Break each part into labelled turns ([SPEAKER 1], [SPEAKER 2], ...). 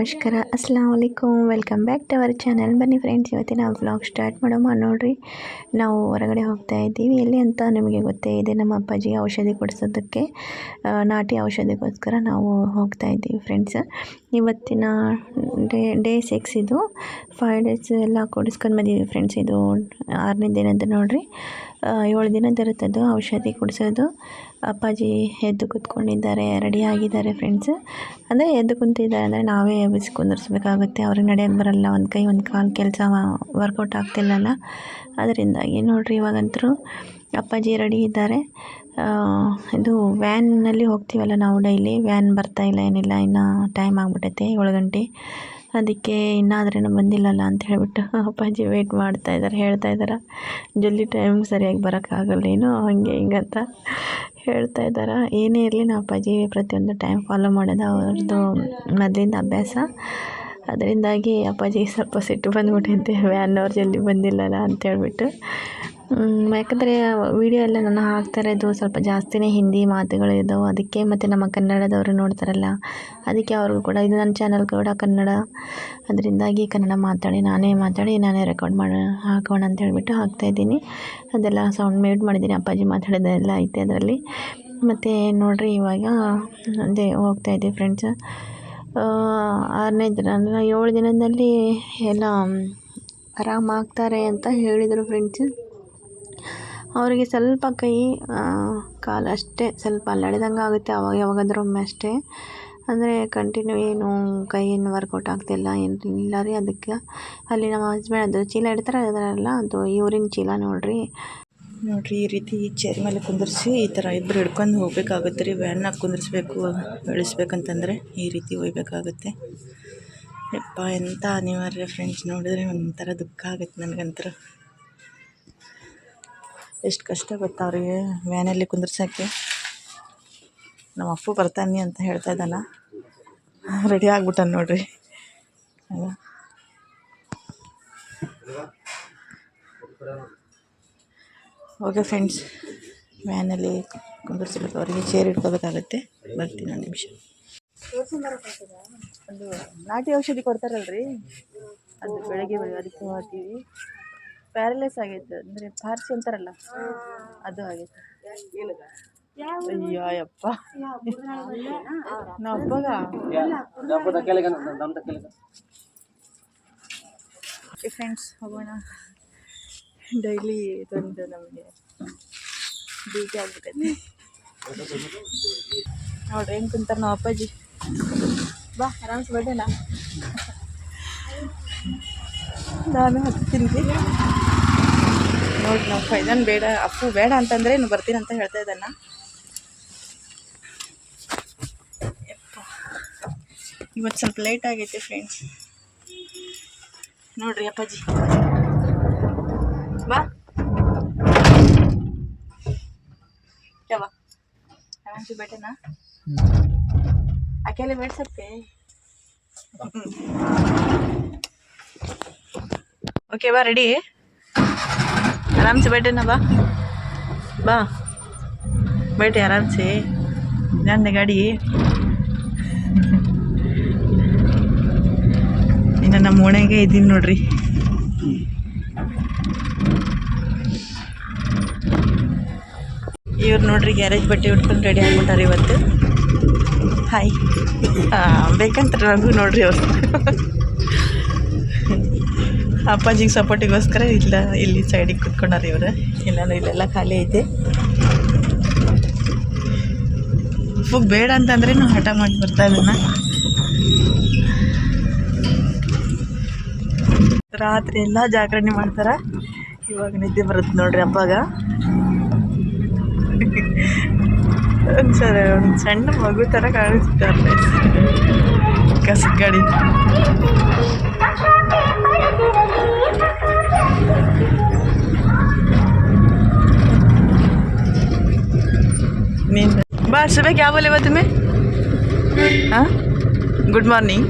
[SPEAKER 1] ನಮಸ್ಕಾರ ಅಸ್ಲಾಂ ವಲೈಕುಮ್ welcome back to our channel. ಬನ್ನಿ ಫ್ರೆಂಡ್ಸ್, ಇವತ್ತಿನ ವ್ಲಾಗ್ ಸ್ಟಾರ್ಟ್ ಮಾಡೋಣ. ನೋಡಿರಿ, ನಾವು ಹೊರಗಡೆ ಹೋಗ್ತಾ ಇದ್ದೀವಿ. ಎಲ್ಲಿ ಅಂತ ನಿಮಗೆ ಗೊತ್ತೇ ಇದೆ, ನಮ್ಮ ಅಪ್ಪಾಜಿ ಔಷಧಿ ಕೊಡಿಸೋದಕ್ಕೆ ನಾಟಿ ಔಷಧಿಗೋಸ್ಕರ ನಾವು ಹೋಗ್ತಾ ಇದ್ದೀವಿ, ಫ್ರೆಂಡ್ಸ್. ಇವತ್ತಿನ ಡೇ ಡೇ ಸಿಕ್ಸ್ ಇದು. ಫೈವ್ ಡೇಸ್ ಎಲ್ಲ ಕೊಡಿಸ್ಕೊಂಡು ಬಂದಿದ್ದೀವಿ ಫ್ರೆಂಡ್ಸ್ ಇದು. ಆರನೇ ದಿನದ್ದು ನೋಡ್ರಿ. ಏಳು ಅದು, ಔಷಧಿ ಕುಡಿಸೋದು. ಅಪ್ಪಾಜಿ ಎದ್ದು ಕೂತ್ಕೊಂಡಿದ್ದಾರೆ ರೆಡಿ ಆಗಿದ್ದಾರೆ ಫ್ರೆಂಡ್ಸ್ ಅಂದರೆ ಎದ್ದು ಕುಂತಿದ್ದಾರೆ ಅಂದರೆ ನಾವೇ ಎಬ್ಬಿಸಿ ಕುಂದಿರ್ಸ್ಬೇಕಾಗುತ್ತೆ. ಅವ್ರಿಗೆ ನಡೆಯೋಕ್ಕೆ ಬರಲ್ಲ. ಒಂದು ಕೈ, ಒಂದು ಕಾಲು ಕೆಲಸ ವರ್ಕೌಟ್ ಆಗ್ತಿಲ್ಲಲ್ಲ. ಅದರಿಂದಾಗಿ ನೋಡಿರಿ ಇವಾಗಂತರೂ ಅಪ್ಪಾಜಿ ರೆಡಿ ಇದ್ದಾರೆ. ಇದು ವ್ಯಾನ್ನಲ್ಲಿ ಹೋಗ್ತೀವಲ್ಲ ನಾವು ಡೈಲಿ ವ್ಯಾನ್ ಬರ್ತಾ ಇಲ್ಲ, ಏನಿಲ್ಲ, ಇನ್ನು ಟೈಮ್ ಆಗಿಬಿಟ್ಟೈತೆ ಏಳು ಗಂಟೆ. ಅದಕ್ಕೆ ಇನ್ನಾದ್ರೇನು ಬಂದಿಲ್ಲಲ್ಲ ಅಂತ ಹೇಳ್ಬಿಟ್ಟು ಅಪ್ಪಾಜಿ ವೆಯ್ಟ್ ಮಾಡ್ತಾ ಇದ್ದಾರೆ ಹೇಳ್ತಾ ಇದ್ದಾರೆ ಜಲ್ದಿ ಟೈಮ್ ಸರಿಯಾಗಿ ಬರೋಕ್ಕಾಗಲ್ಲ ಏನು, ಹಂಗೆ ಹಿಂಗಂತ ಹೇಳ್ತಾ ಇದ್ದಾರೆ ಏನೇ ಇರಲಿ ನಾವು ಅಪ್ಪಾಜಿ ಪ್ರತಿಯೊಂದು ಟೈಮ್ ಫಾಲೋ ಮಾಡೋದು ಅವ್ರದ್ದು ಮೊದಲಿಂದ ಅಭ್ಯಾಸ. ಅದರಿಂದಾಗಿ ಅಪ್ಪಾಜಿ ಸ್ವಲ್ಪ ಸಿಟ್ಟು ಬಂದ್ಬಿಟ್ಟೈತೆ ವ್ಯಾನ್ ಅವ್ರು ಜಲ್ದಿ ಬಂದಿಲ್ಲಲ್ಲ ಅಂತ ಹೇಳ್ಬಿಟ್ಟು. ಯಾಕಂದರೆ ವಿಡಿಯೋ ಎಲ್ಲ ನಾನು ಹಾಕ್ತಾ ಇರೋದು ಸ್ವಲ್ಪ ಜಾಸ್ತಿನೇ ಹಿಂದಿ ಮಾತುಗಳು ಇದ್ದಾವೆ ಅದಕ್ಕೆ ಮತ್ತು ನಮ್ಮ ಕನ್ನಡದವರು ನೋಡ್ತಾರಲ್ಲ, ಅದಕ್ಕೆ ಅವ್ರಿಗೂ ಕೂಡ, ಇದು ನನ್ನ ಚಾನಲ್ ಕೂಡ ಕನ್ನಡ. ಅದರಿಂದಾಗಿ ಕನ್ನಡ ಮಾತಾಡಿ, ನಾನೇ ಮಾತಾಡಿ, ನಾನೇ ರೆಕಾರ್ಡ್ ಮಾಡಿ, ಹಾಕೋಣ ಅಂತ ಹೇಳಿಬಿಟ್ಟು ಹಾಕ್ತಾಯಿದ್ದೀನಿ ಅದೆಲ್ಲ ಸೌಂಡ್ ಮ್ಯೂಟ್ ಮಾಡಿದ್ದೀನಿ. ಅಪ್ಪಾಜಿ ಮಾತಾಡೋದೆಲ್ಲ ಐತೆ ಅದರಲ್ಲಿ. ಮತ್ತು ನೋಡಿರಿ, ಇವಾಗ ಅದೇ ಹೋಗ್ತಾ ಇದ್ದೀವಿ ಫ್ರೆಂಡ್ಸ್ ಆರನೇ ದಿನ, ಅಂದರೆ ಏಳು ದಿನದಲ್ಲಿ ಎಲ್ಲ, ಆರಾಮಾಗ್ತಾರೆ ಅಂತ ಹೇಳಿದರು ಫ್ರೆಂಡ್ಸ್ ಅವರಿಗೆ ಸ್ವಲ್ಪ ಕೈ ಕಾಲು ಅಷ್ಟೇ, ಸ್ವಲ್ಪ ಅಲ್ಲಾಡಿದಂಗೆ ಆಗುತ್ತೆ, ಅವಾಗ ಯಾವಾಗಾದ್ರೂ ಒಮ್ಮೆ ಅಷ್ಟೇ. ಅಂದರೆ ಕಂಟಿನ್ಯೂ ಏನು ಕೈ ಏನು ವರ್ಕೌಟ್ ಆಗ್ತಿಲ್ಲ ಏನು ಇಲ್ಲ ರೀ ಅದಕ್ಕೆ. ಅಲ್ಲಿ ನಮ್ಮ ಹಸ್ಬೆಂಡ್ ಅದು ಚೀಲ ಇಡ್ತಾರೆ ಅದರಲ್ಲ ಅದು ಇವರಿನ ಚೀಲ ನೋಡ್ರಿ.
[SPEAKER 2] ನೋಡ್ರಿ, ಈ ರೀತಿ ಚೇರ್ ಮೇಲೆ ಕುಂದಿರಿಸಿ ಈ ಥರ ಇಬ್ಬರು ಹಿಡ್ಕೊಂಡು ಹೋಗ್ಬೇಕಾಗುತ್ತೆ ರೀ. ವ್ಯಾನ್ನಾಗ ಕುಂದಿರಿಸ್ಬೇಕು ಇಳಿಸ್ಬೇಕಂತಂದರೆ ಈ ರೀತಿ ಒಯ್ಬೇಕಾಗುತ್ತೆ. ಯಪ್ಪ ಎಂಥ ಅನಿವಾರ್ಯ ಫ್ರೆಂಡ್ಸ್ ನೋಡಿದ್ರೆ ಒಂಥರ ದುಃಖ ಆಗುತ್ತೆ ನನಗಂತರ ಎಷ್ಟು ಕಷ್ಟ ಗೊತ್ತಾ ಅವರಿಗೆ ವ್ಯಾನಲ್ಲಿ ಕುಂದಿರ್ಸೋಕ್ಕೆ. ನಮ್ಮ ಅಪ್ಪು ಬರ್ತಾನೆ ಅಂತ ಹೇಳ್ತಾ ಇದ್ದಾನ. ರೆಡಿ ಆಗ್ಬಿಟ್ಟಾನ ನೋಡ್ರಿ. ಅಲ್ಲ. ಓಕೆ ಫ್ರೆಂಡ್ಸ್ ವ್ಯಾನಲ್ಲಿ ಕುಂದಿರ್ಸ್ಬೇಕು. ಅವರಿಗೆ ಚೇರ್ ಇಟ್ಕೋಬೇಕಾಗುತ್ತೆ. ಬರ್ತೀನಿ ಒಂದು ನಿಮಿಷ. ಒಂದು ನಾಟಿ ಔಷಧಿ ಕೊಡ್ತಾರಲ್ರಿ. ಅದು ಬೆಳಗ್ಗೆ ಬೆಳಗ್ಗೆ ಅದಕ್ಕೆ ಹೋಗ್ತೀವಿ ಪ್ಯಾರಲೈಸ್ ಆಗೈತೆ ಅಂದರೆ ಪಾರ್ಸಿ ಅಂತಾರಲ್ಲ? ಅದು ಆಗೈತೆ ಅಯ್ಯೋ ಯಪ್ಪ ನಾ ಫ್ರೆಂಡ್ಸ್ ಹೋಗೋಣ. ಡೈಲಿ ಇದೊಂದು ನಮಗೆ ಬೀಜ ಆಗ್ಬಿಟ್ಟೈತೆ ನೋಡ್ರಿ, ಹೆಂಗೆ ಕುಂತಾರೆ ನಾವು ಅಪ್ಪಾಜಿ? ಬಾ, ಆರಾಮ್ಸ್ ಬರ್ಡೇನಾ ನಾನು ಹತ್ತೀನಿ ನೋಡಿ ನಾವು ಫೈದನ್ ಬೇಡ ಅಪ್ಪು ಬೇಡ ಅಂತಂದರೆ ಇನ್ನು ಬರ್ತೀನಿ ಅಂತ ಹೇಳ್ತಾ ಇದ್ದಾನ. ಇವತ್ತು ಸ್ವಲ್ಪ ಲೇಟ್ ಆಗೈತೆ ಫ್ರೆಂಡ್ಸ್ ನೋಡ್ರಿ ಅಪ್ಪಾಜಿ. ಬಾ. ಯಾವ ಯಾವಂಚು ಬೇಟೆನಾ? ಬೇಡ್ಸತ್ತೆ. ಓಕೆ ಬಾ ರೆಡಿ आराम से बैठे ना बा बा बैठे आराम से जान दे ಗಾಡಿ ಇನ್ನು ನಮ್ಮ ಓಣೆಗೆ ಇದ್ದೀನಿ ನೋಡ್ರಿ ಇವ್ರು ನೋಡ್ರಿ ಗ್ಯಾರೇಜ್ ಬಟ್ಟೆ ಉಟ್ಕೊಂಡು ರೆಡಿ ಆಗ್ಬಿಟ್ಟಾರೆ ಇವತ್ತು ಹಾಯ್ ಬೇಕಂತ ನನಗೂ ನೋಡ್ರಿ ಅವ್ರು ಅಪ್ಪಾಜಿಗೆ ಸಪೋರ್ಟಿಗೋಸ್ಕರ ಇಲ್ಲ, ಇಲ್ಲಿ ಸೈಡಿಗೆ ಕುತ್ಕೊಂಡಾರ ಇವರು. ಇಲ್ಲಾಂದ್ರೆ ಇಲ್ಲೆಲ್ಲ ಖಾಲಿ ಐತೆ. ಉಪ್ಪು ಬೇಡ ಅಂತಂದ್ರೆ ಹಠ ಮಾಡಿ ಬರ್ತಾ ಇದನ್ನ ರಾತ್ರಿ ಎಲ್ಲ ಜಾಗರಣೆ ಮಾಡ್ತಾರ? ಇವಾಗ ನಿದ್ದೆ ಬರುತ್ತೆ ನೋಡ್ರಿ ಅಪ್ಪಾಗ. ಸರಿ ಒಂದು ಸಣ್ಣ ಮಗು ಥರ ಕಾಣಿಸ್ತಾರೆ ಕಸ ಗಾಡಿ नींद बा सुबह क्या बोले हुआ तुम्हें हाँ गुड मॉर्निंग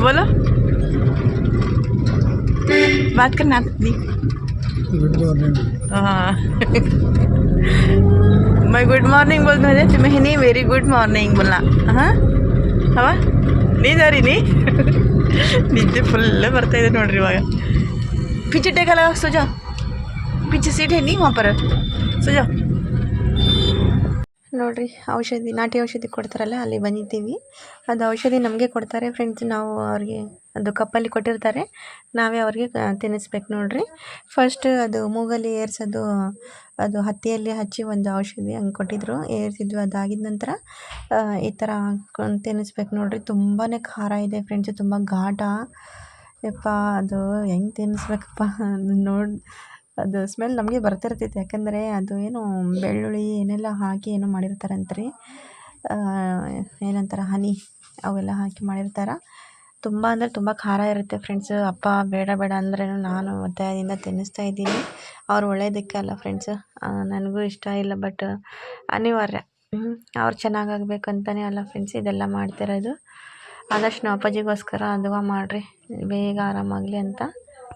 [SPEAKER 2] बोलो बात करना आती
[SPEAKER 3] गुड मॉर्निंग
[SPEAKER 2] हाँ मैं गुड मॉर्निंग बोल रहे तुम्हें नहीं वेरी गुड मॉर्निंग बोलना हाँ हवा नहीं जा रही नहीं ನಿದ್ದೆ ಫುಲ್ ಬರ್ತಾ ಇದೆ ನೋಡ್ರಿ ಇವಾಗ ಪಿಚ್ಚೆ ಟೇಕಲ್ಲ ಸುಜಾ ಪಿಚ್ಚೆ ಸೀಟ್ ನೀ ವಾಪರ ಸುಜಾ
[SPEAKER 1] ನೋಡಿರಿ, ಔಷಧಿ, ನಾಟಿ ಔಷಧಿ ಕೊಡ್ತಾರಲ್ಲ, ಅಲ್ಲಿ ಬಂದಿದ್ದೀವಿ. ಅದು ಔಷಧಿ ನಮಗೆ ಕೊಡ್ತಾರೆ ಫ್ರೆಂಡ್ಸ್ ನಾವು ಅವ್ರಿಗೆ ಅದು ಕಪ್ಪಲ್ಲಿ ಕೊಟ್ಟಿರ್ತಾರೆ. ನಾವೇ ಅವ್ರಿಗೆ ತಿನ್ನಿಸ್ಬೇಕು ನೋಡ್ರಿ. ಫಸ್ಟ್ ಅದು ಮೂಗಲ್ಲಿ ಏರ್ಸೋದು, ಅದು ಹತ್ತಿಯಲ್ಲಿ ಹಚ್ಚಿ ಒಂದು ಔಷಧಿ ಹಂಗೆ ಕೊಟ್ಟಿದ್ರು. ಏರ್ಸಿದ್ವಿ ಅದಾಗಿದ ನಂತರ ಈ ಥರ ತಿನ್ನಿಸ್ಬೇಕು ನೋಡ್ರಿ. ತುಂಬಾ ಖಾರ ಇದೆ ಫ್ರೆಂಡ್ಸ್ ತುಂಬ ಘಾಟ. ಯಪ್ಪ, ಅದು ಹೆಂಗೆ ತಿನ್ನಿಸ್ಬೇಕಪ್ಪ ನೋಡಿ ಅದು ಸ್ಮೆಲ್ ನಮಗೆ ಬರ್ತಿರ್ತೈತೆ. ಯಾಕಂದರೆ ಅದು ಏನು ಬೆಳ್ಳುಳ್ಳಿ ಏನೆಲ್ಲ ಹಾಕಿ ಏನೋ ಮಾಡಿರ್ತಾರಂತ್ರಿ ಆ, ಏನಂತಾರೆ ಹನಿ ಅವೆಲ್ಲ ಹಾಕಿ ಮಾಡಿರ್ತಾರೆ. ತುಂಬ ಅಂದರೆ ತುಂಬ ಖಾರ ಇರುತ್ತೆ ಫ್ರೆಂಡ್ಸ್ ಅಪ್ಪ ಬೇಡ ಬೇಡ ಅಂದ್ರೆ ನಾನು ಒತ್ತಾಯದಿಂದ ತಿನ್ನಿಸ್ತಾ ಇದ್ದೀನಿ. ಅವ್ರು ಒಳ್ಳೇದಕ್ಕೆ ಅಲ್ಲ ಫ್ರೆಂಡ್ಸ್ ನನಗೂ ಇಷ್ಟ ಇಲ್ಲ ಬಟ್ ಅನಿವಾರ್ಯ. ಅವ್ರು ಚೆನ್ನಾಗಾಗಬೇಕಂತಲೇ ಅಲ್ಲ ಫ್ರೆಂಡ್ಸ್ ಇದೆಲ್ಲ ಮಾಡ್ತಿರೋದು. ಆದಷ್ಟು ನಾವು ಅಪ್ಪಾಜಿಗೋಸ್ಕರ ಅದುವ ಮಾಡಿರಿ. ಬೇಗ ಆರಾಮಾಗಲಿ ಅಂತ.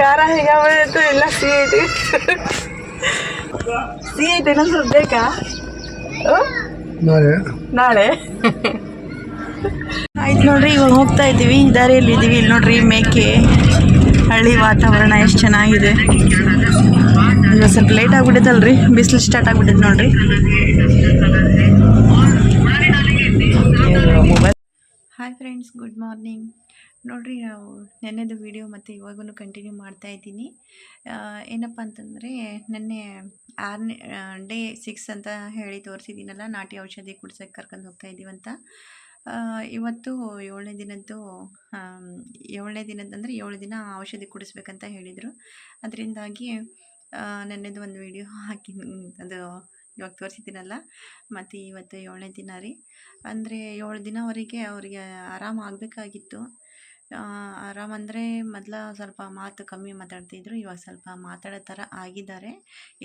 [SPEAKER 2] ಖಾರ ಹೇಗಾಗುತ್ತೆ ಎಲ್ಲ ಸಿಹಿ ಐತಿ ಸಿಹಿ ಐತೆ ಇನ್ನೊಂದು ಸ್ವಲ್ಪ ಬೇಕಾ?
[SPEAKER 3] ನಾಳೆ.
[SPEAKER 2] ಆಯ್ತು ನೋಡ್ರಿ, ಇವಾಗ ಹೋಗ್ತಾ ಇದ್ದೀವಿ. ದಾರಿಯಲ್ಲಿ ಇದ್ದೀವಿ ಇಲ್ಲಿ ನೋಡ್ರಿ, ಮೇಕೆ, ಹಳ್ಳಿ ವಾತಾವರಣ ಎಷ್ಟು ಚೆನ್ನಾಗಿದೆ. ಇವಾಗ ಸ್ವಲ್ಪ ಲೇಟ್ ಆಗ್ಬಿಟ್ಟೈತಲ್ರಿ ಬಿಸಿಲು ಸ್ಟಾರ್ಟ್ ಆಗ್ಬಿಟ್ಟೈತೆ ನೋಡ್ರಿ.
[SPEAKER 1] ಹಾಯ್ ಫ್ರೆಂಡ್ಸ್ ಗುಡ್ ಮಾರ್ನಿಂಗ್ ನೋಡಿರಿ, ನಾವು ನೆನ್ನೆದು ವಿಡಿಯೋ ಮತ್ತು ಇವಾಗೂ ಕಂಟಿನ್ಯೂ ಮಾಡ್ತಾ ಇದ್ದೀನಿ. ಏನಪ್ಪ ಅಂತಂದರೆ, ನೆನ್ನೆ ಆರನೇ ಡೇ ಸಿಕ್ಸ್ ಅಂತ ಹೇಳಿ ತೋರಿಸಿದ್ದೀನಲ್ಲ, ನಾಟಿ ಔಷಧಿ ಕುಡ್ಸೋಕ್ಕೆ ಕರ್ಕೊಂಡು ಹೋಗ್ತಾ ಇದ್ದೀವಂತ ಇವತ್ತು ಏಳನೇ ದಿನದ್ದು ಏಳನೇ ದಿನದಂದರೆ ಏಳು ದಿನ ಔಷಧಿ ಕುಡಿಸ್ಬೇಕಂತ ಹೇಳಿದರು. ಅದರಿಂದಾಗಿ ನೆನ್ನೆದು ಒಂದು ವಿಡಿಯೋ ಹಾಕಿ ಅದು ಇವಾಗ ತೋರಿಸಿದ್ದೀನಲ್ಲ, ಮತ್ತು ಇವತ್ತು ಏಳನೇ ದಿನ ರೀ. ಅಂದರೆ ಏಳು ದಿನವರೆಗೆ ಅವರಿಗೆ ಆರಾಮ ಆಗಬೇಕಾಗಿತ್ತು ಆರಾಮ ಅಂದರೆ ಮೊದಲ ಸ್ವಲ್ಪ ಮಾತು ಕಮ್ಮಿ ಮಾತಾಡ್ತಿದ್ರು, ಇವಾಗ ಸ್ವಲ್ಪ ಮಾತಾಡೋ ಥರ ಆಗಿದ್ದಾರೆ.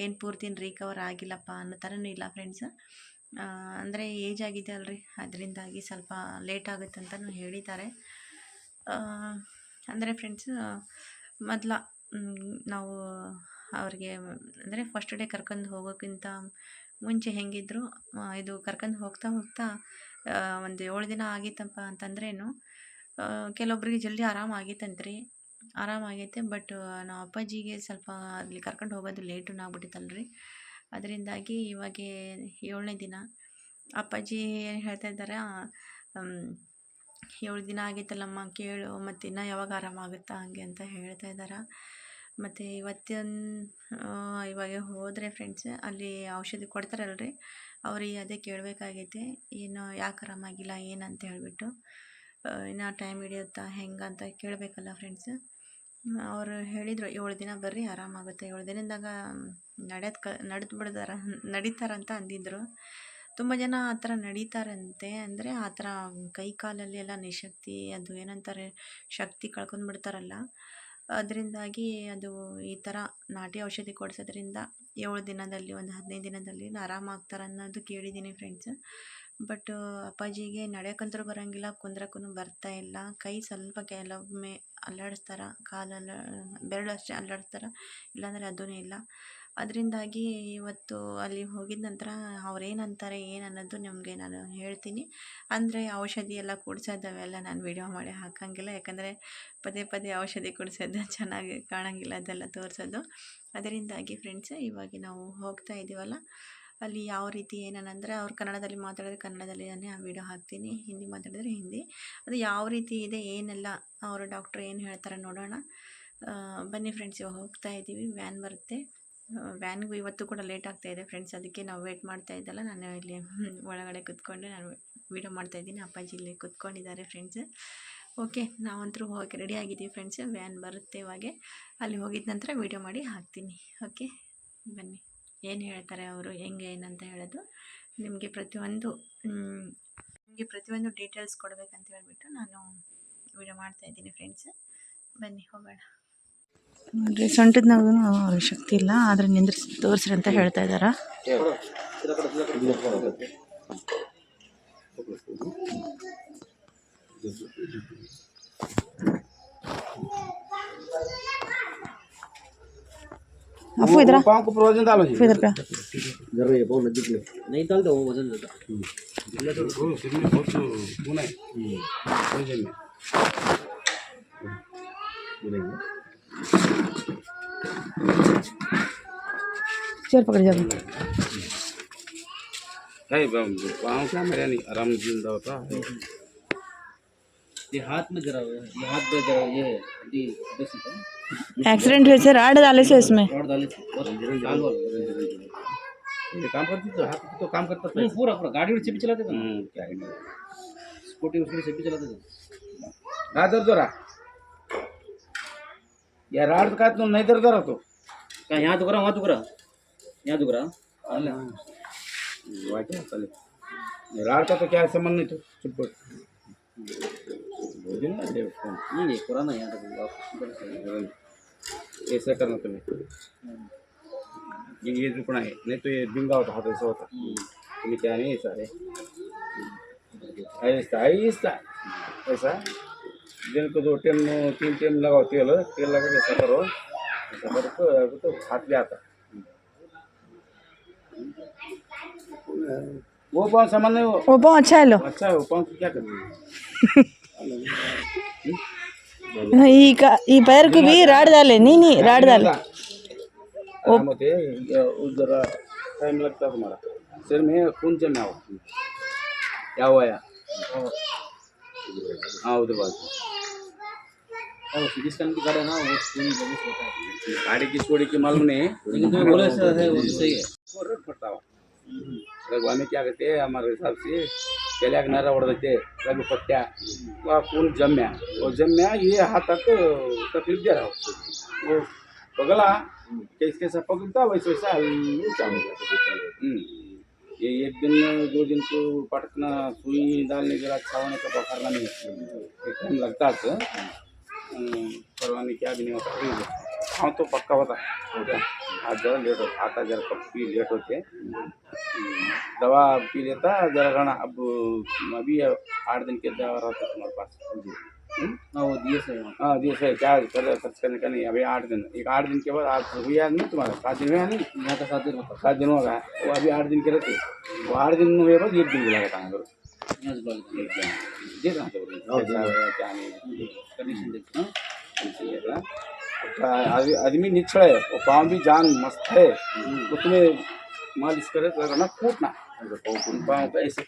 [SPEAKER 1] ಏನು ಪೂರ್ತಿ ರಿಕವರ್ ಆಗಿಲ್ಲಪ್ಪ ಅನ್ನೋ ಥರನೂ ಇಲ್ಲ ಫ್ರೆಂಡ್ಸ್ ಅಂದರೆ ಏಜ್ ಆಗಿದೆ ಅಲ್ರಿ, ಅದರಿಂದಾಗಿ ಸ್ವಲ್ಪ ಲೇಟ್ ಆಗುತ್ತೆ ಅಂತಲೂ ಹೇಳಿದ್ದಾರೆ. ಅಂದರೆ ಫ್ರೆಂಡ್ಸ್ ಮೊದಲ ನಾವು ಅವ್ರಿಗೆ ಅಂದರೆ ಫಸ್ಟ್ ಡೇ ಕರ್ಕೊಂಡು ಹೋಗೋಕ್ಕಿಂತ ಮುಂಚೆ ಹೆಂಗಿದ್ರು ಇದು ಕರ್ಕೊಂಡು ಹೋಗ್ತಾ ಹೋಗ್ತಾ ಒಂದು ಏಳು ದಿನ ಆಗಿತ್ತಪ್ಪ ಅಂತಂದ್ರೇನು ಆ, ಕೆಲವೊಬ್ರಿಗೆ ಜಲ್ದಿ ಆರಾಮ ಆಗೈತಂತ್ರಿ. ಆರಾಮಾಗೈತೆ ಬಟ್ ನಮ್ಮ ಅಪ್ಪಾಜಿಗೆ ಸ್ವಲ್ಪ ಅಲ್ಲಿ ಕರ್ಕೊಂಡು ಹೋಗೋದು ಲೇಟು ಆಗ್ಬಿಟ್ಟಿತ್ತಲ್ರಿ. ಅದರಿಂದಾಗಿ ಇವಾಗ ಏಳನೇ ದಿನ. ಅಪ್ಪಾಜಿ ಏನು ಹೇಳ್ತಾ ಇದ್ದಾರೆ ಏಳು ದಿನ ಆಗೈತಲ್ಲಮ್ಮ ಕೇಳು ಮತ್ತು ಇನ್ನೂ ಯಾವಾಗ ಆರಾಮಾಗುತ್ತಾ ಹಾಗೆ ಅಂತ ಹೇಳ್ತಾ ಇದ್ದಾರೆ. ಮತ್ತು ಇವತ್ತಿನ ಇವಾಗ ಹೋದರೆ ಫ್ರೆಂಡ್ಸ್ ಅಲ್ಲಿ ಔಷಧಿ ಕೊಡ್ತಾರಲ್ರಿ. ಅವ್ರಿಗೆ ಅದೇ ಕೇಳಬೇಕಾಗೈತೆ ಏನು ಯಾಕೆ ಆರಾಮಾಗಿಲ್ಲ ಏನಂತ ಹೇಳಿಬಿಟ್ಟು. ಇನ್ನು ಟೈಮ್ ಹಿಡಿಯುತ್ತಾ ಹೆಂಗೆ ಅಂತ ಕೇಳಬೇಕಲ್ಲ ಫ್ರೆಂಡ್ಸ್ ಅವರು ಹೇಳಿದರು, ಏಳು ದಿನ ಬರ್ರಿ, ಆರಾಮಾಗುತ್ತೆ. ಏಳು ದಿನದಾಗ ನಡೆದು ಕ, ನಡೆದು ಬಿಡ್ದಾರ, ನಡೀತಾರಂತ ಅಂದಿದ್ರು. ತುಂಬ ಜನ ಆ ಥರ ನಡೀತಾರಂತೆ ಅಂದರೆ ಆ ಥರ ಕೈ ಕಾಲಲ್ಲಿ ಎಲ್ಲ ನಿಶಕ್ತಿ, ಅದು ಏನಂತಾರೆ, ಶಕ್ತಿ ಕಳ್ಕೊಂಡು ಬಿಡ್ತಾರಲ್ಲ. ಅದರಿಂದಾಗಿ ಅದು ಈ ಥರ ನಾಟಿ ಔಷಧಿ ಕೊಡಿಸೋದ್ರಿಂದ ಏಳು ದಿನದಲ್ಲಿ, ಒಂದು ಹದಿನೈದು ದಿನದಲ್ಲಿ ಆರಾಮಾಗ್ತಾರೆ ಅನ್ನೋದು ಕೇಳಿದ್ದೀನಿ ಫ್ರೆಂಡ್ಸ್ ಬಟ್ ಅಪ್ಪಾಜಿಗೆ ನಡೆಯೋಕ್ಕಂತೂ ಬರೋಂಗಿಲ್ಲ ಕುಂದ್ರಕ್ಕೂ ಬರ್ತಾ ಇಲ್ಲ. ಕೈ ಸ್ವಲ್ಪ ಕೆಲವೊಮ್ಮೆ ಅಲ್ಲಾಡಿಸ್ತಾರ ಕಾಲಲ್ಲ ಬೆರಳು ಅಷ್ಟೇ ಅಲ್ಲಾಡಿಸ್ತಾರ, ಇಲ್ಲಾಂದರೆ ಅದೂ ಇಲ್ಲ. ಅದರಿಂದಾಗಿ ಇವತ್ತು ಅಲ್ಲಿ ಹೋಗಿದ ನಂತರ ಅವ್ರು ಏನಂತಾರೆ ಏನು ಅನ್ನೋದು ನಿಮಗೆ ನಾನು ಹೇಳ್ತೀನಿ. ಅಂದರೆ ಔಷಧಿ ಎಲ್ಲ ಕುಡ್ಸೋದು ನಾನು ವಿಡಿಯೋ ಮಾಡಿ ಹಾಕೋಂಗಿಲ್ಲ. ಯಾಕಂದರೆ ಪದೇ ಪದೇ ಔಷಧಿ ಕುಡಿಸೋದು ಚೆನ್ನಾಗಿ ಕಾಣೋಂಗಿಲ್ಲ, ಅದೆಲ್ಲ ತೋರಿಸೋದು. ಅದರಿಂದಾಗಿ ಫ್ರೆಂಡ್ಸ್ ಇವಾಗ ನಾವು ಹೋಗ್ತಾ ಇದ್ದೀವಲ್ಲ ಅಲ್ಲಿ ಯಾವ ರೀತಿ ಏನಂದರೆ ಅವ್ರು ಕನ್ನಡದಲ್ಲಿ ಮಾತಾಡಿದ್ರೆ ಕನ್ನಡದಲ್ಲಿ ನಾನೇ ಆ ವಿಡಿಯೋ ಹಾಕ್ತೀನಿ, ಹಿಂದಿ ಮಾತಾಡಿದ್ರೆ ಹಿಂದಿ. ಅದು ಯಾವ ರೀತಿ ಇದೆ, ಏನೆಲ್ಲ ಅವರು ಡಾಕ್ಟ್ರ್ ಏನು ಹೇಳ್ತಾರೆ ನೋಡೋಣ. ಬನ್ನಿ ಫ್ರೆಂಡ್ಸ್ ಇವಾಗ ಹೋಗ್ತಾ ಇದ್ದೀವಿ ವ್ಯಾನ್ ಬರುತ್ತೆ. ವ್ಯಾನ್ಗೂ ಇವತ್ತು ಕೂಡ ಲೇಟ್ ಆಗ್ತಾ ಇದೆ ಫ್ರೆಂಡ್ಸ್ ಅದಕ್ಕೆ ನಾವು ವೇಟ್ ಮಾಡ್ತಾ ಇದ್ದಲ್ಲ, ನಾನು ಇಲ್ಲಿ ಒಳಗಡೆ ಕೂತ್ಕೊಂಡು, ನಾನು ವೀಡಿಯೋ ಮಾಡ್ತಾ ಇದ್ದೀನಿ, ಅಪ್ಪಾಜಿ ಇಲ್ಲಿ ಕೂತ್ಕೊಂಡಿದ್ದಾರೆ ಫ್ರೆಂಡ್ಸ್ ಓಕೆ ನಾವಂತರೂ ಹೋಗಿ ರೆಡಿ ಆಗಿದ್ದೀವಿ ಫ್ರೆಂಡ್ಸ್ ವ್ಯಾನ್ ಬರುತ್ತೆ ಇವಾಗೆ. ಅಲ್ಲಿ ಹೋಗಿದ ನಂತರ ವೀಡಿಯೋ ಮಾಡಿ ಹಾಕ್ತೀನಿ. ಓಕೆ ಬನ್ನಿ. ಏನು ಹೇಳ್ತಾರೆ ಅವರು, ಹೆಂಗೆ, ಏನಂತ ಹೇಳೋದು ನಿಮಗೆ ಪ್ರತಿಯೊಂದು ನಿಮಗೆ ಪ್ರತಿಯೊಂದು ಡೀಟೇಲ್ಸ್ ಕೊಡಬೇಕಂತ ಹೇಳಿಬಿಟ್ಟು ನಾನು ವಿಡಿಯೋ ಮಾಡ್ತಾ ಇದ್ದೀನಿ ಫ್ರೆಂಡ್ಸ್ ಬನ್ನಿ, ಹೋಗೋಣ.
[SPEAKER 2] ನೋಡ್ರಿ ಸೊಂಟದ ನೋವು ಶಕ್ತಿ ಇಲ್ಲ, ಆದರೆ ನಿಂದ್ರಿಸಿ ತೋರಿಸ್ರಿ ಅಂತ ಹೇಳ್ತಾ ಇದ್ದಾರಾ अफू इधर।
[SPEAKER 4] पाँव को प्रोजन डालो जी।
[SPEAKER 2] इधर पे।
[SPEAKER 5] जरा ये बहुत नज़दीक ले नहीं डालते वो वज़न ज़्यादा।
[SPEAKER 4] वो सिर में बहुत खून है। प्रोजन में।
[SPEAKER 2] चेयर पकड़ जा।
[SPEAKER 4] है पाँव क्या मेरा नहीं आराम ज़िंदा होता है।
[SPEAKER 5] ये हाथ में जरा ये हाथ में जरा ये ये बस इतना
[SPEAKER 2] एक्सीडेंट हुए से राड डाले से इसमें।
[SPEAKER 4] काम करती तो हाथ तो काम करता था।
[SPEAKER 5] पूरा पूरा। गाड़ी में चिपी चलाते थे
[SPEAKER 4] हम्म, क्या है
[SPEAKER 5] स्कूटी उसमें चिपी चलाते थे।
[SPEAKER 4] ना दर्द हो रहा या रात का तो नहीं दर्द हो रहा तो।
[SPEAKER 5] क्या यहाँ दुख रहा वहाँ दुख रहा? यहाँ दुख रहा?
[SPEAKER 4] चले रात का तो क्या संबंध नहीं तो चुप कर भोजन ना दे उसको।
[SPEAKER 5] नहीं नहीं पुराना यहाँ तक आप
[SPEAKER 4] ऐसा करना तुम्हें ये ये रुकना है नहीं तो ये बिंगा होता हाथ ऐसा होता तुम्हें क्या नहीं ऐसा है ऐसा ऐसा ऐसा दिन को दो टाइम तीन टाइम लगाओ तेल तेल लगा के ऐसा करो ऐसा करो तो तो हाथ भी आता वो? पाँव सामान नहीं वो
[SPEAKER 2] वो बहुत अच्छा है लो।
[SPEAKER 4] अच्छा है वो पाँव क्या करना ఈ ఈ పైరుకువి రాడు దాలే నీ నీ రాడు దాలే ಮತ್ತೆ ಉದ್ದರ ಟೈಮ್ ಲಾಗ್ತದೆ ಮಾಡ ಸರ್ ಮೇ ಕುಂಚೆ ಯಾವ
[SPEAKER 5] ಯಾವ ಹಾಂ ಉದ್ರ ಬಾಜು गाड़ी
[SPEAKER 4] की छोड़ी की मालूम नहीं
[SPEAKER 5] बोले सर है वो सही है
[SPEAKER 4] में क्या कहते हैं हमारे हिसाब से ಕೆಲ್ಯಾಗ ನರ ಹೊಡೆದೈತೆ ರಘು ಪಟ್ಟ ಆ खून जम्या वो जम्या ये हाथ तक तकलीफ दे रहा वो पगला कैसे कैसा पकड़ता वैसे वैसा हल्लू चालू हम्म। ये एक दिन दो दिन को पटकना सुई डालने के बाद छावने का पकड़ना नहीं एक टाइम लगता है हम्म, करवाने क्या भी नहीं होता ठीक है हाँ तो पक्का हो। आज जरा लेट होता आता जरा कभी लेट होते दवा पी लेता जरा रहना अब अभी आठ दिन के दवा रहता तुम्हारे पास। हम्म?
[SPEAKER 5] ना वो दिए से
[SPEAKER 4] हाँ। जी सर क्या कर खर्च करने का नहीं अभी आठ दिन। एक आठ दिन के बाद आज हुआ नहीं तुम्हारा? सात दिन हुआ नहीं?
[SPEAKER 5] यहाँ का सात दिन होता
[SPEAKER 4] सात दिन होगा वो अभी आठ दिन के रहते वो आठ दिन हुए बाद एक दिन था करो
[SPEAKER 5] से बुला लेते
[SPEAKER 4] एक दिन। देख रहा था क्या नहीं
[SPEAKER 5] कंडीशन देखते हैं।
[SPEAKER 4] ना अच्छा, आदमी- निच्छड़ है वो पाँव भी जान मस्त है उसमें मालिश करे तो ना फूटना पाँव का ऐसे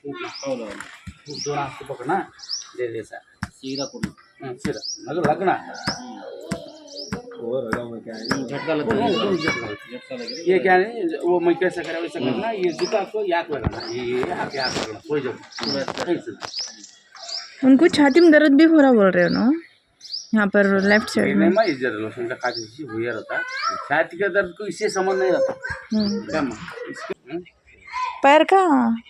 [SPEAKER 4] हाथ पकड़ना दे जैसा
[SPEAKER 5] सीधा
[SPEAKER 4] हाँ, सीधा अगर लगना
[SPEAKER 5] झटका लगता है
[SPEAKER 4] ये क्या नहीं वो मैं कैसे करे वैसे करना ये जूता को लगाना ये हाथ लगाना कोई जब
[SPEAKER 2] उनको छाती में दर्द भी हो रहा बोल रहे हो ना यहाँ पर लेफ्ट साइड में
[SPEAKER 4] मैं इधर लोशन का खाते से हुआ रहता छाती का दर्द को इससे संबंध नहीं रहता
[SPEAKER 2] हम्म।
[SPEAKER 4] क्या माँ? इसके हम्म?
[SPEAKER 2] पैर का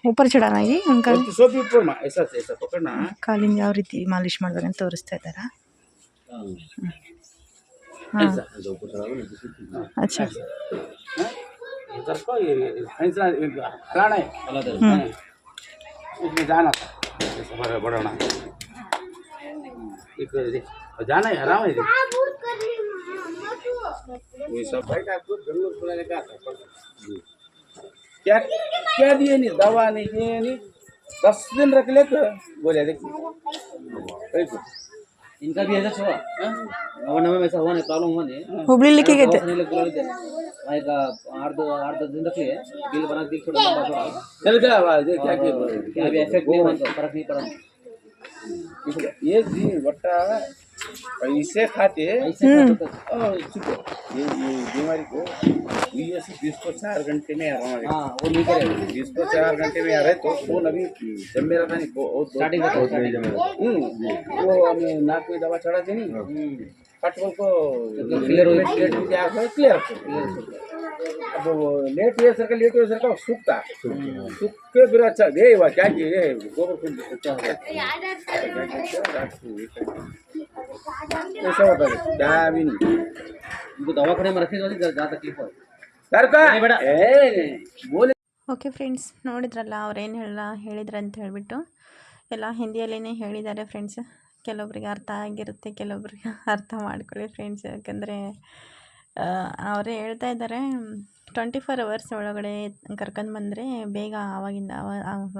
[SPEAKER 2] ऊपर चढ़ाना ये उनका
[SPEAKER 4] और तो सो भी ऊपर माँ ऐसा से ऐसा पकड़ना
[SPEAKER 2] ಕಾಲಿನ ಯಾವ ರೀತಿ ಮಾಲಿಶ್ ಮಾಡ್ಬೇಕಂತ ತೋರಿಸ್ತಾ ಇದ್ದಾರಾ ಹಾಂ
[SPEAKER 4] ऐसा
[SPEAKER 2] ಅಚ್ಚಾ
[SPEAKER 4] हाँ? इधर को ये ऐसा हलाना है
[SPEAKER 5] अलग है
[SPEAKER 4] हाँ। उसमें जाना था ऐसा बड़ा बढ़ाना एक तो जाना है आराम है ये सब भाई का कुछ जंगल खुलाने का था क्या क्या दिए नहीं दवा नहीं दिए नहीं? दस दिन रख ले तो बोले देखिए तो,
[SPEAKER 5] इनका भी ऐसा हुआ हाँ? नवाना में ऐसा हुआ नहीं प्रॉब्लम हुआ नहीं हाँ? हुबली लिखे गए थे। भाई का आठ दो आठ दस दिन रख लिए बिल बना के छोटा लंबा थोड़ा।
[SPEAKER 4] चल गया क्या क्या हाँ,
[SPEAKER 5] क्या अभी इफ़ेक्ट नहीं हुआ फ़र्क नहीं पड़ा।
[SPEAKER 4] ये जी वट्टा पैसे खाते हाँ, बीमारी को बीस को चार घंटे में आ
[SPEAKER 5] रहा हूँ
[SPEAKER 4] बीस को चार घंटे में आ रहे तो फ़ोन अभी जमेरा था नहीं वो हम्म, नाक में दवा चढ़ाते नहीं। ಕಟ್ಬೇಕು. ಕ್ಲಿಯರ್ ಕ್ಲಿಯರ್ ಅದು ಲೇಟ್ ವೇಸರ್ಕ ಲೇಟ್ ವೇಸರ್ಕ ಸುತ್ತ.
[SPEAKER 5] ಸುತ್ತ ಬಿರ ಹಚ್ಚದೆ ಇವಾಗ ಯಾಕೆ ಗೊಬ್ಬರ ಕುಂದು ಡ್ಯಾವಿನ್
[SPEAKER 4] ಇದು ದವಾಖಾನೆ
[SPEAKER 5] ಮರಸಿದ್ರೆ ಜಾತಕ್ಕೆ
[SPEAKER 4] ಬೇಡ. ಏ
[SPEAKER 1] ಓಕೆ ಫ್ರೆಂಡ್ಸ್ ನೋಡಿದ್ರಲ್ಲ ಅವ್ರೇನು ಹೇಳ ಹೇಳಿದ್ರಂತ ಹೇಳಿಬಿಟ್ಟು. ಎಲ್ಲ ಹಿಂದಿಯಲ್ಲೇ ಹೇಳಿದ್ದಾರೆ ಫ್ರೆಂಡ್ಸ್ ಕೆಲವೊಬ್ರಿಗೆ ಅರ್ಥ ಆಗಿರುತ್ತೆ ಕೆಲವೊಬ್ರಿಗೆ ಅರ್ಥ ಮಾಡ್ಕೊಳ್ಳಿ ಫ್ರೆಂಡ್ಸ್ ಯಾಕಂದರೆ ಅವರೇ ಹೇಳ್ತಾ ಇದ್ದಾರೆ ಟ್ವೆಂಟಿ ಫೋರ್ ಅವರ್ಸ್ ಒಳಗಡೆ ಕರ್ಕೊಂಡು ಬಂದರೆ ಬೇಗ ಆವಾಗಿಂದ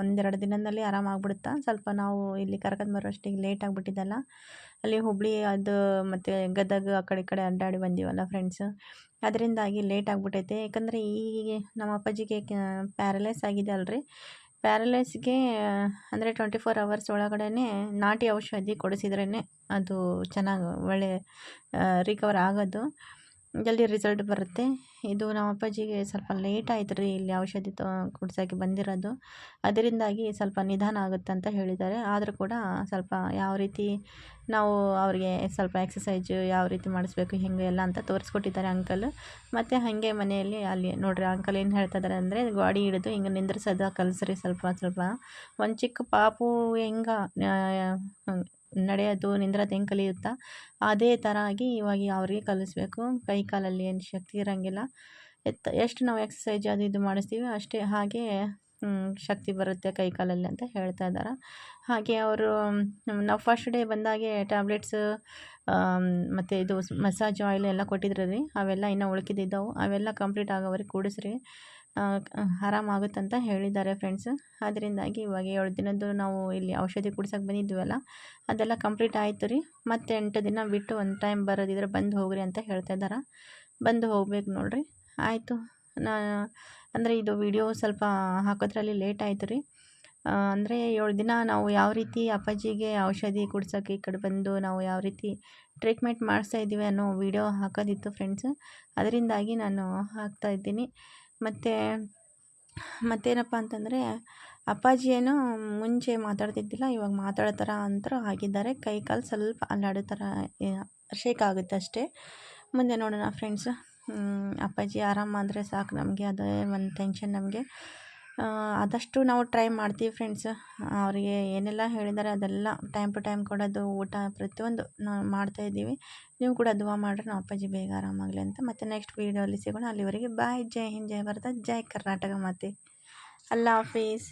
[SPEAKER 1] ಒಂದೆರಡು ದಿನದಲ್ಲಿ ಆರಾಮಾಗ್ಬಿಡುತ್ತಾ ಸ್ವಲ್ಪ ನಾವು ಇಲ್ಲಿ ಕರ್ಕೊಂಡು ಬರೋಷ್ಟಿಗೆ ಲೇಟ್ ಆಗಿಬಿಟ್ಟಿದ್ದಲ್ಲ? ಅಲ್ಲಿ ಹುಬ್ಳಿ ಅದು ಮತ್ತು ಗದಗ ಆ ಕಡೆ ಕಡೆ ಅಡ್ಡಾಡಿ ಬಂದೀವಲ್ಲ ಫ್ರೆಂಡ್ಸ್ ಅದರಿಂದಾಗಿ ಲೇಟ್ ಆಗಿಬಿಟ್ಟೈತೆ. ಯಾಕಂದರೆ ಈ ನಮ್ಮ ಅಪ್ಪಾಜಿಗೆ ಪ್ಯಾರಲೈಸ್ ಆಗಿದೆ ಅಲ್ರಿ. ಪ್ಯಾರಲೈಸ್ಗೆ ಅಂದರೆ ಟ್ವೆಂಟಿ ಫೋರ್ ಅವರ್ಸ್ ಒಳಗಡೆ ನಾಟಿ ಔಷಧಿ ಕೊಡಿಸಿದ್ರೇ ಅದು ಚೆನ್ನಾಗಿ ಒಳ್ಳೆ ರಿಕವರ್ ಆಗೋದು. ಜಲ್ದಿ ರಿಸಲ್ಟ್ ಬರುತ್ತೆ. ಇದು ನಮ್ಮ ಅಪ್ಪಾಜಿಗೆ ಸ್ವಲ್ಪ ಲೇಟ್ ಆಯ್ತು ರೀ ಇಲ್ಲಿ ಔಷಧಿ ತ, ಕುಡ್ಸೋಕ್ಕೆ ಬಂದಿರೋದು. ಅದರಿಂದಾಗಿ ಸ್ವಲ್ಪ ನಿಧಾನ ಆಗುತ್ತೆ ಅಂತ ಹೇಳಿದ್ದಾರೆ. ಆದರೂ ಕೂಡ ಸ್ವಲ್ಪ ಯಾವ ರೀತಿ ನಾವು ಅವ್ರಿಗೆ ಸ್ವಲ್ಪ ಎಕ್ಸಸೈಜು ಯಾವ ರೀತಿ ಮಾಡಿಸ್ಬೇಕು, ಹಿಂಗೆ ಎಲ್ಲ ಅಂತ ತೋರಿಸ್ಕೊಟ್ಟಿದ್ದಾರೆ ಅಂಕಲ್ ಮತ್ತು ಹಾಗೆ ಮನೆಯಲ್ಲಿ ಅಲ್ಲಿ ನೋಡ್ರಿ ಅಂಕಲ್ ಏನು ಹೇಳ್ತಾ ಅಂದರೆ ಗಾಡಿ ಹಿಡಿದು ಹಿಂಗೆ ನಿಂದ್ರಿಸೋದು ಕಲಿಸ್ರಿ ಸ್ವಲ್ಪ ಸ್ವಲ್ಪ. ಒಂದು ಚಿಕ್ಕ ಪಾಪು ಹೆಂಗೆ ನಡೆಯೋದು ನಿಂದ್ರತೇನು ಕಲಿಯುತ್ತಾ ಅದೇ ಥರ ಆಗಿ ಇವಾಗ ಅವ್ರಿಗೆ ಕಲಿಸ್ಬೇಕು. ಕೈ ಕಾಲಲ್ಲಿ ಏನು ಶಕ್ತಿ ಇರೋಂಗಿಲ್ಲ. ಎತ್ತ, ಎಷ್ಟು ನಾವು ಎಕ್ಸಸೈಜ್ ಅದು ಇದು ಮಾಡಿಸ್ತೀವಿ ಅಷ್ಟೇ, ಹಾಗೆ ಶಕ್ತಿ ಬರುತ್ತೆ ಕೈ ಕಾಲಲ್ಲಿ ಅಂತ ಹೇಳ್ತಾ ಇದ್ದಾರೆ. ಹಾಗೆ ಅವರು ನಾವು ಫಸ್ಟ್ ಡೇ ಬಂದಾಗೆ ಟ್ಯಾಬ್ಲೆಟ್ಸ್ ಮತ್ತು ಇದು ಮಸಾಜ್ ಆಯಿಲ್ ಎಲ್ಲ ಕೊಟ್ಟಿದ್ರು ರೀ ಅವೆಲ್ಲ ಇನ್ನೂ ಉಳ್ಕಿದ್ದಿದ್ದವು ಅವೆಲ್ಲ ಕಂಪ್ಲೀಟ್ ಆಗೋವರೆಗೆ ಕೂಡಿಸ್ರಿ. ಆರಾಮಾಗುತ್ತಂತ ಹೇಳಿದ್ದಾರೆ ಫ್ರೆಂಡ್ಸ್ ಅದರಿಂದಾಗಿ ಇವಾಗ ಏಳು ದಿನದ್ದು ನಾವು ಇಲ್ಲಿ ಔಷಧಿ ಕುಡ್ಸೋಕೆ ಬಂದಿದ್ವಲ್ಲ, ಅದೆಲ್ಲ ಕಂಪ್ಲೀಟ್ ಆಯಿತು ರೀ. ಮತ್ತು ಎಂಟು ದಿನ ಬಿಟ್ಟು ಒಂದು ಟೈಮ್ ಬರೋದಿದ್ರೆ ಬಂದು ಹೋಗ್ರಿ ಅಂತ ಹೇಳ್ತಾ ಇದ್ದಾರೆ. ಬಂದು ಹೋಗ್ಬೇಕು ನೋಡಿರಿ. ಆಯಿತು. ನಾ, ಅಂದರೆ ಇದು ವಿಡಿಯೋ ಸ್ವಲ್ಪ ಹಾಕೋದ್ರಲ್ಲಿ ಲೇಟ್ ಆಯಿತು ರೀ. ಅಂದರೆ ಏಳು ದಿನ ನಾವು ಯಾವ ರೀತಿ ಅಪ್ಪಾಜಿಗೆ ಔಷಧಿ ಕುಡ್ಸೋಕೆ ಈ ಕಡೆ ಬಂದು ನಾವು ಯಾವ ರೀತಿ ಟ್ರೀಟ್ಮೆಂಟ್ ಮಾಡಿಸ್ತಾ ಇದ್ದೀವಿ ಅನ್ನೋ ವಿಡಿಯೋ ಹಾಕೋದಿತ್ತು ಫ್ರೆಂಡ್ಸ್ ಅದರಿಂದಾಗಿ ನಾನು ಹಾಕ್ತಾ ಇದ್ದೀನಿ. ಮತ್ತು ಮತ್ತೇನಪ್ಪ ಅಂತಂದರೆ, ಅಪ್ಪಾಜಿ ಏನು ಮುಂಚೆ ಮಾತಾಡ್ತಿದ್ದಿಲ್ಲ, ಇವಾಗ ಮಾತಾಡೋ ಥರ ಅಂತೂ ಆಗಿದ್ದಾರೆ. ಕೈ ಕಾಲು ಸ್ವಲ್ಪ ಅಲ್ಲಾಡೋ ಥರ ಶೇಕ್ ಆಗುತ್ತೆ ಅಷ್ಟೇ. ಮುಂದೆ ನೋಡೋಣ ಫ್ರೆಂಡ್ಸ್ ಅಪ್ಪಾಜಿ ಆರಾಮಾದರೆ ಸಾಕು ನಮಗೆ, ಅದೇ ಒಂದು ಟೆನ್ಷನ್ ನಮಗೆ. ಆದಷ್ಟು ನಾವು ಟ್ರೈ ಮಾಡ್ತೀವಿ ಫ್ರೆಂಡ್ಸ್ ಅವರಿಗೆ ಏನೆಲ್ಲ ಹೇಳಿದ್ದಾರೆ ಅದೆಲ್ಲ ಟೈಮ್ ಟು ಟೈಮ್ ಕೊಡೋದು, ಊಟ ಪ್ರತಿಯೊಂದು ನಾವು ಮಾಡ್ತಾಯಿದ್ದೀವಿ ನೀವು ಕೂಡ ದುವಾ ಮಾಡಿರಿ ನಮ್ಮ ಅಪ್ಪಾಜಿ ಬೇಗ ಆರಾಮಾಗಲಿ ಅಂತ. ಮತ್ತು ನೆಕ್ಸ್ಟ್ ವೀಡಿಯೋಲಿ ಸಿಗೋಣ. ಅಲ್ಲಿವರೆಗೆ ಬಾಯ್ ಜೈ ಹಿಂದ್, ಜೈ ಭಾರತ, ಜೈ ಕರ್ನಾಟಕ ಮಾತೆ. ಅಲ್ಲ ಹಾಫೀಸ್.